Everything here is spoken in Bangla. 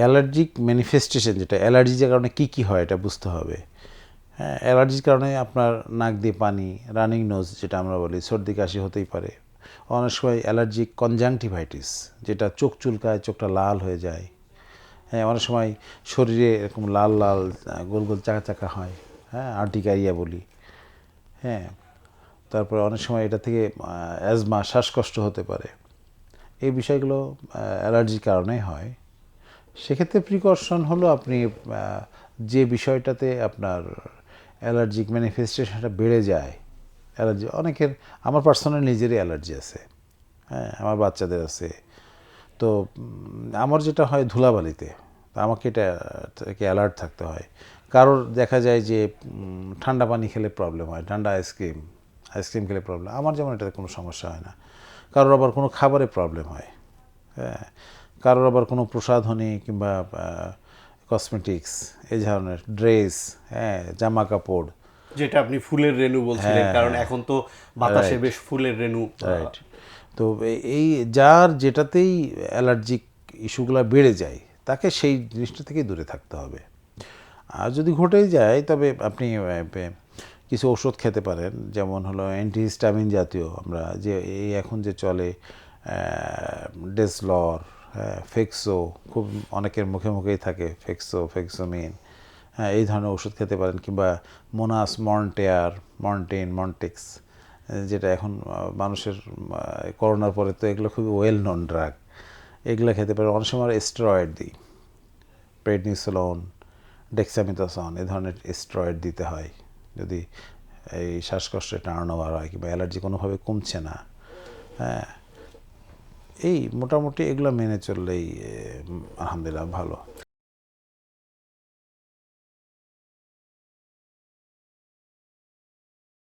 অ্যালার্জিক ম্যানিফেস্টেশন যেটা, অ্যালার্জির কারণে কী কী হয় এটা বুঝতে হবে। হ্যাঁ অ্যালার্জির কারণে আপনার নাক দিয়ে পানি রানিং নোজ যেটা আমরা বলি, সর্দি কাশি হতেই পারে। অনেক সময় অ্যালার্জিক কনজাংটিভাইটিস যেটা চোখ চুলকায়, চোখটা লাল হয়ে যায়। হ্যাঁ অনেক সময় শরীরে এরকম লাল লাল গোল গোল চাকা চাকা হয়। হ্যাঁ আর্টিকারিয়া বলি। হ্যাঁ তারপরে অনেক সময় এটা থেকে অ্যাজমা শ্বাসকষ্ট হতে পারে। এই বিষয়গুলো অ্যালার্জির কারণেই হয়। সেক্ষেত্রে প্রিকশন হলো আপনি যে বিষয়টাতে আপনার অ্যালার্জিক ম্যানিফেস্টেশনটা বেড়ে যায় অ্যালার্জি অনেকের, আমার পার্সোনাল নিজেরই অ্যালার্জি আছে হ্যাঁ আমার বাচ্চাদের আছে, তো আমার যেটা হয় ধুলাবালিতে আমাকে এটা অ্যালার্ট থাকতে হয়। কারোর দেখা যায় যে ঠান্ডা পানি খেলে প্রবলেম হয়, ঠান্ডা আইসক্রিম আইসক্রিম খেলে প্রবলেম আমার যেমন এটাতে কোনো সমস্যা হয় না। কারোর আবার কোনো খাবারে প্রবলেম হয় হ্যাঁ কারোর আবার কোনো প্রসাধনী কিংবা কসমেটিক্স এই ধরনের ড্রেস হ্যাঁ জামা কাপড়। যেটা আপনি ফুলের রেণু বলছিলেন কারণ এখন তো বাতাসে বেশ ফুলের রেণু। রাইট তো এই যার যেটাতেই অ্যালার্জিক ইস্যুগুলো বেড়ে যায় তাকে সেই জিনিসটা থেকে দূরে থাকতে হবে। আর যদি ঘটেই যায় তবে আপনি কিছু ওষুধ খেতে পারেন যেমন হলো অ্যান্টিহিস্টামিন জাতীয়। আমরা যে এই এখন যে চলে ডেসলর হ্যাঁ ফেক্সো খুব অনেকের মুখে মুখেই থাকে ফেক্সো ফেক্সোমিন হ্যাঁ এই ধরনের ওষুধ খেতে পারেন কিংবা মোনাস মন্টেয়ার মন্টেন মন্টেক্স যেটা এখন মানুষের করোনার পরে তো এগুলো খুবই ওয়েল নন ড্রাগ এগুলো খেতে পারে অনেক সময় স্টেরয়েড দিই। প্রেডনিসোলন ডেক্সামিথাসন এ ধরনের স্টেরয়েড দিতে হয়। যদি এই শ্বাসকষ্টে টার্নওভার হয় কিংবা অ্যালার্জি কোনোভাবে কমছে না। হ্যাঁ এই মোটামুটি এগুলো মেনে চললেই আলহামদুলিল্লাহ ভালো।